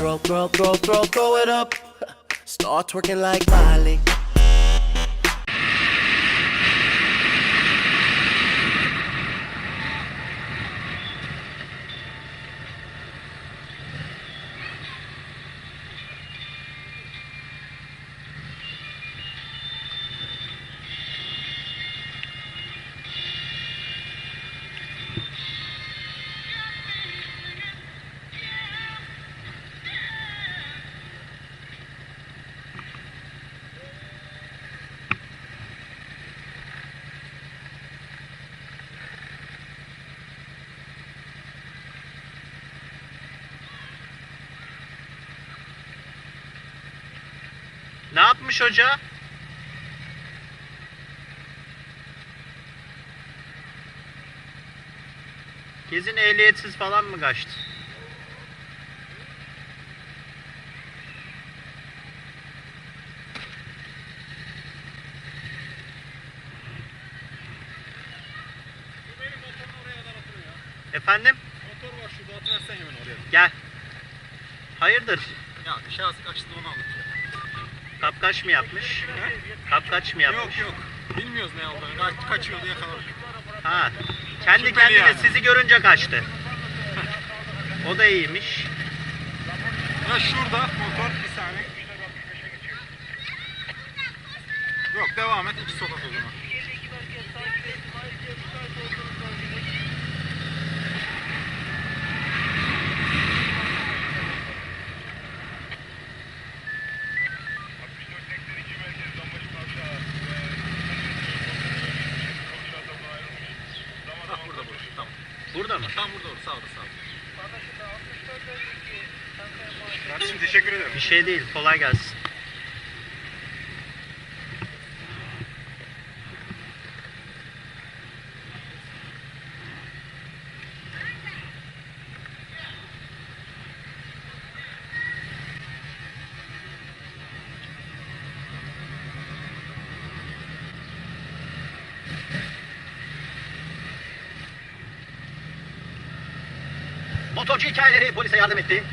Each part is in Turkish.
Throw, throw, throw, throw, throw it up. Start twerking like Miley. Ne yapmış hoca? Gezin ehliyetsiz falan mı kaçtı? Efendim? Motor var şurada atıversen hemen oraya. Gel. Hayırdır? Ya şahsı kaçtı onu aldık ya. Kapkaç mı yapmış? Kapkaç mı yapmış? Yok yok. Bilmiyoruz ne olduğunu. Ka- kaçıyordu yakaladık. Ha. Kendi Şüpheli kendine yani. sizi görünce kaçtı. O da iyiymiş. Ya şurada motor bir saniye. Yok devam et iki sokak o zaman. Bak burada burada. Tamam. Burada mı? Tam burada orada sağda sağda. Kardeşim teşekkür ederim. Bir şey değil. Kolay gelsin. Motorcu hikayeleri polise yardım etti.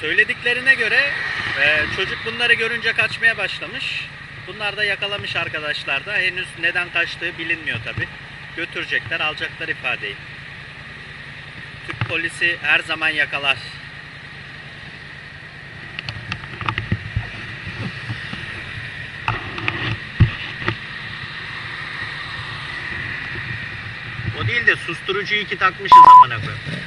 Söylediklerine göre e, çocuk bunları görünce kaçmaya başlamış. Bunlar da yakalamış arkadaşlar da. Henüz neden kaçtığı bilinmiyor tabi. Götürecekler, alacaklar ifadeyi. Türk polisi her zaman yakalar. O değil de susturucuyu iki takmışız amına koyayım.